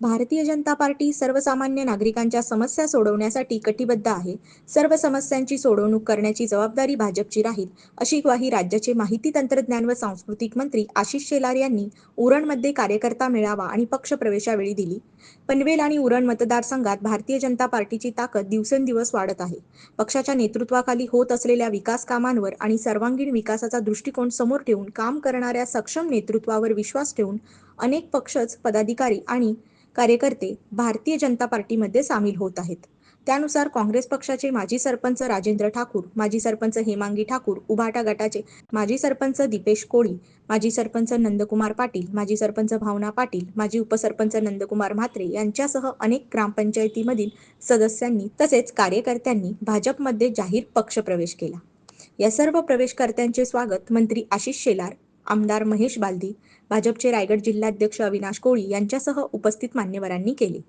Bharatiya Janata party सर्वसामान्य नागरिकांच्या समस्या सोडवण्यासाठी कटिबद्ध आहे. सर्व समस्यांची सोडवणूक करण्याची जबाबदारी भाजपची राहील अशी ग्वाही राज्याचे माहिती तंत्रज्ञान व सांस्कृतिक मंत्री आशिष शेलार यांनी उरणमध्ये कार्यकर्ता मेळावा आणि पक्षप्रवेशावेळी दिली. पनवेल आणि उरण मतदारसंघात भारतीय जनता पार्टीची ताकद दिवसेंदिवस वाढत आहे. पक्षाच्या नेतृत्वाखाली होत असलेल्या विकास कामांवर आणि सर्वांगीण विकासाचा दृष्टिकोन समोर ठेवून काम करणाऱ्या सक्षम नेतृत्वावर विश्वास ठेवून अनेक पक्षच पदाधिकारी आणि कार्यकर्ते भारतीय जनता पार्टीमध्ये सामील होत आहेत. त्यानुसार काँग्रेस पक्षाचे माजी सरपंच राजेंद्र ठाकूर माजी सरपंच हेमांगी ठाकूर उभाटा गटाचे माजी सरपंच दीपेश कोळी माजी सरपंच नंदकुमार पाटील माजी सरपंच भावना पाटील माजी उपसरपंच नंदकुमार म्हात्रे यांच्यासह अनेक ग्रामपंचायतीमधील सदस्यांनी तसेच कार्यकर्त्यांनी भाजपमध्ये जाहीर पक्षप्रवेश केला. या सर्व प्रवेशकर्त्यांचे स्वागत मंत्री आशिष शेलार आमदार महेश बालदी भाजपचे रायगड जिल्हाध्यक्ष अविनाश कोळी यांच्यासह उपस्थित मान्यवरांनी केले.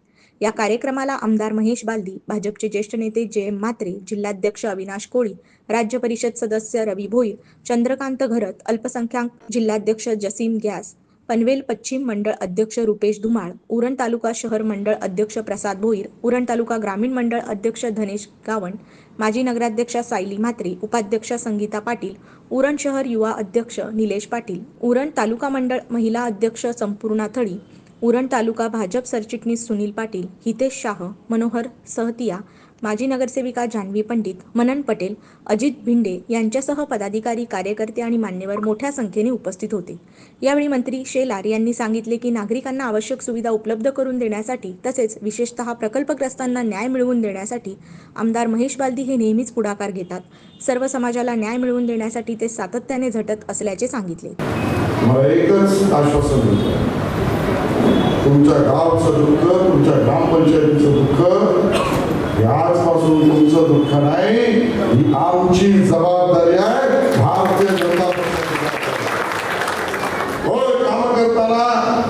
या कार्यक्रमाला आमदार महेश बालदी भाजपचे ज्येष्ठ नेते जे एम म्हात्रे जिल्हाध्यक्ष अविनाश कोळी राज्य परिषद सदस्य रवी भोईर चंद्रकांत घरत अल्पसंख्याक जिल्हाध्यक्ष जसीम गॅस पनवेल पश्चिम मंडळ अध्यक्ष रुपेश धुमाळ उरण तालुका शहर मंडळ अध्यक्ष प्रसाद भोईर उरण तालुका ग्रामीण मंडळ अध्यक्ष धनेश गावण माजी नगराध्यक्षा सायली म्हात्रे उपाध्यक्ष संगीता पाटील उरण शहर युवा अध्यक्ष निलेश पाटील उरण तालुका मंडळ महिला अध्यक्ष संपूर्णा थळी उरण तालुका भाजप सरचिटणीस सुनील पाटील हितेश शाह मनोहर सहतिया माजी नगरसेविका जान्हवी पंडित मनन पटेल अजित भिंडे यांच्यासह पदाधिकारी कार्यकर्ते आणि मान्यवर मोठ्या संख्येने उपस्थित होते. यावेळी मंत्री शेलार यांनी सांगितले की नागरिकांना आवश्यक सुविधा उपलब्ध करून देण्यासाठी तसेच विशेषतः प्रकल्पग्रस्तांना न्याय मिळवून देण्यासाठी आमदार महेश बालदी हे नेहमीच पुढाकार घेतात. सर्व समाजाला न्याय मिळवून देण्यासाठी ते सातत्याने झटत असल्याचे सांगितले. एकच आश्वासन तुमच्या गावचं दुःख तुमच्या ग्रामपंचायतीचं दुःख आजपासून तुमचं दुःख नाही ही आमची जबाबदारी आहे. भारतीय जनता पक्षाची. होय काम करताना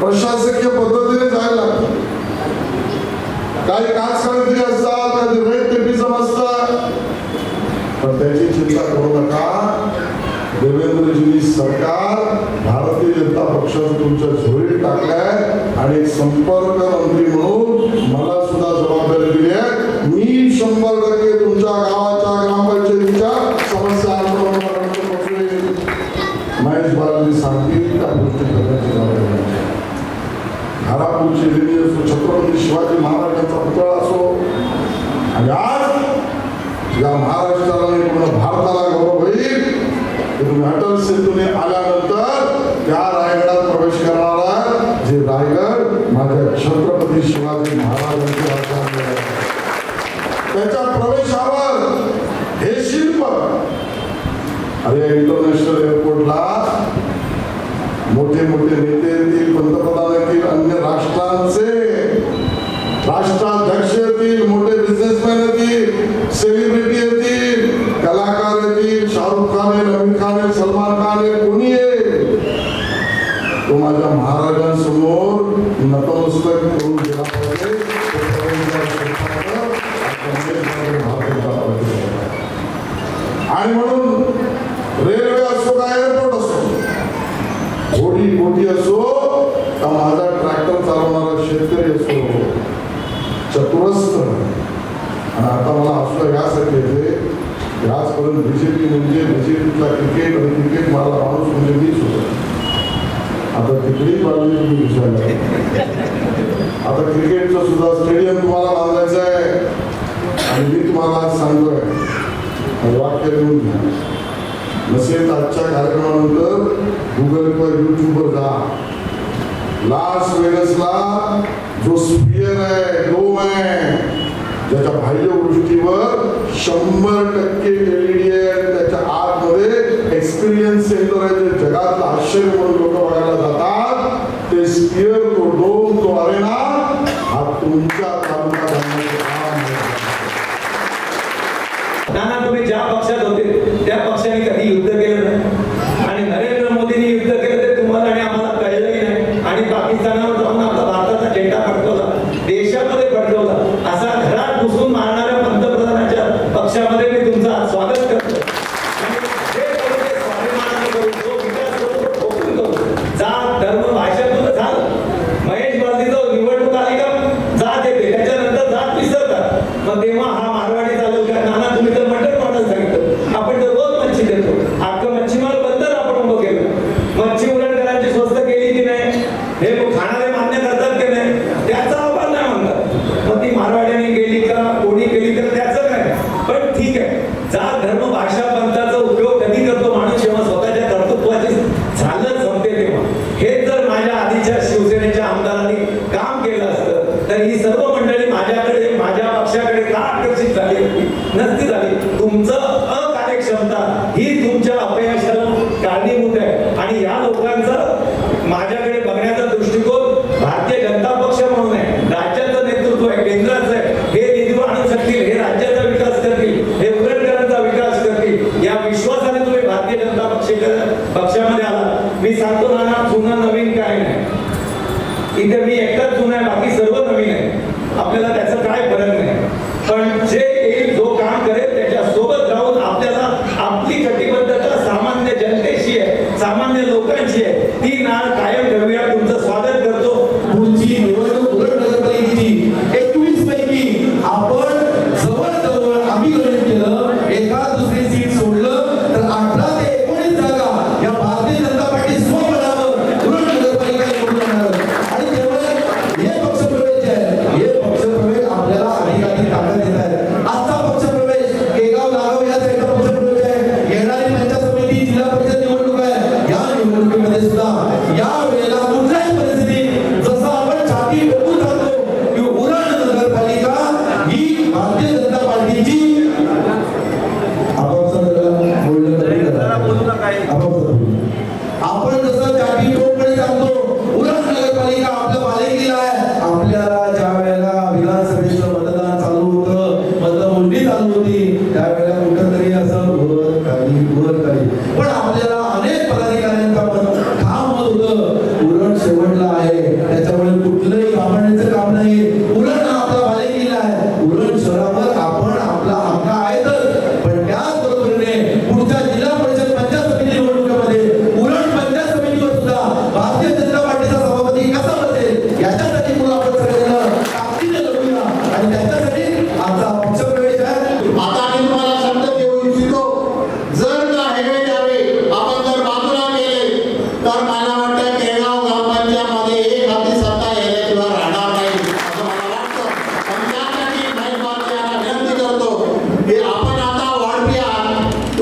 प्रशासकीय पद्धतीने जायला लागतं. काही काजकळती असतात काही रेट टेपिझम पण त्याची चिंता करू नका. देवेंद्रजींनी सरकार भारतीय जनता पक्षाचं तुमच्या झोळीत टाकलाय आणि संपर्क शिवाजी महाराजांचा पुतळा असो. आणि आज या महाराष्ट्राला पूर्ण भारताला गौरव होईल. तुम्ही अटल सेतूने आल्यानंतर त्या रायगडात प्रवेश करणारा जे रायगड माझ्या छत्रपती शिवाजी महाराजांचे राजधानी त्याच्या प्रवेशावर हे शिल्प. अरे इंटरनॅशनल एअरपोर्टला मोठे मोठे नेते येतील पंतप्रधान येतील अन्य राष्ट्रांचे राष्ट्राध्यक्ष येतील मोठे बिझनेसमॅन येतील सेलिब्रिटी येतील कलाकार येतील शाहरुख खान आहे आमिर खान आहे सलमान खान आहे कोणी आहे? तो माझ्या महाराजांसमोर नतमस्तक चतुरस्थ आणि आता मला असं यासाठी येते. की आजपर्यंत पी म्हणजे बीजेपीतला क्रिकेट आणि क्रिकेट मला माणूस म्हणजे मीच होतो. आता तिकडे बाजूने तुम्ही विचारलं. आता क्रिकेटचं सुद्धा स्टेडियम तुम्हाला बांधायचं आहे. आणि मी तुम्हाला आज सांगतोय. वाक्य घेऊन घ्या. नसेल आजच्या कार्यक्रमानंतर गुगल किंवा युट्यूबवर जा. लास वेगसला जो स्पियर आहे डोम आहे. त्याच्या बाह्य गोष्टीवर शंभर टक्के एलईडी आहे त्याच्या आतमध्ये एक्सपिरियन्स सेंटर आहे जे जगातलं आश्चर्य म्हणून लोक बघायला जातात ते स्पियर तो डोम तो अरेना हा तुमच्या तालुका तुम्ही ज्या पक्षात होते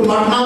মাঠা